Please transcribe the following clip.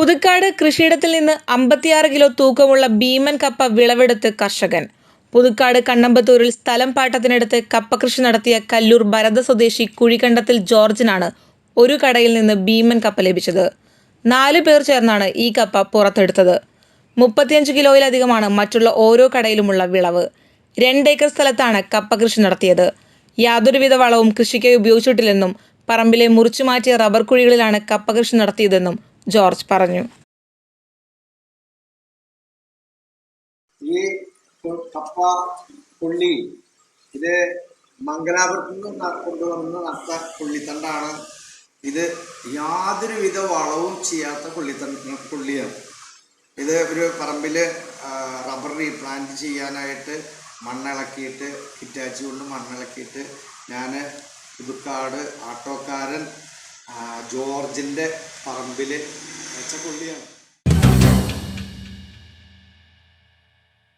പുതുക്കാട് കൃഷിയിടത്തിൽ നിന്ന് അമ്പത്തിയാറ് കിലോ തൂക്കമുള്ള ഭീമൻ കപ്പ വിളവെടുത്ത് കർഷകൻ. പുതുക്കാട് കണ്ണമ്പത്തൂരിൽ സ്ഥലം പാട്ടത്തിനടുത്ത് കപ്പ കൃഷി നടത്തിയ കല്ലൂർ ഭരത സ്വദേശി കുഴിക്കണ്ടത്തിൽ ജോർജിനാണ് ഒരു കടയിൽ നിന്ന് ഭീമൻ കപ്പ ലഭിച്ചത്. നാല് പേർ ചേർന്നാണ് ഈ കപ്പ പുറത്തെടുത്തത്. മുപ്പത്തിയഞ്ച് കിലോയിലധികമാണ് മറ്റുള്ള ഓരോ കടയിലുമുള്ള വിളവ്. രണ്ടേക്കർ സ്ഥലത്താണ് കപ്പ കൃഷി നടത്തിയത്. യാതൊരുവിധ വളവും കൃഷിക്കായി ഉപയോഗിച്ചിട്ടില്ലെന്നും പറമ്പിലെ മുറിച്ചു മാറ്റിയ റബ്ബർ കുഴികളിലാണ് കപ്പ കൃഷി നടത്തിയതെന്നും ജോർജ് പറഞ്ഞു. ഈ ഇത് മംഗലാപുരത്തു നിന്ന് നട്ട പുള്ളിത്തണ്ടാണ്. ഇത് യാതൊരുവിധ വളവും ചെയ്യാത്ത പുള്ളിത്തണ്ട പുള്ളിയാണ്. ഇത് ഒരു പറമ്പിൽ റബ്ബർ റീപ്ലാന്റ് ചെയ്യാനായിട്ട് മണ്ണിളക്കിയിട്ട് ഹിറ്റാച്ചി കൊണ്ട് മണ്ണിളക്കിയിട്ട് ഞാൻ പുതുക്കാട് ആട്ടോക്കാരൻ ജോർജിന്റെ പറമ്പിൽ വെച്ച പുള്ളിയാണ്.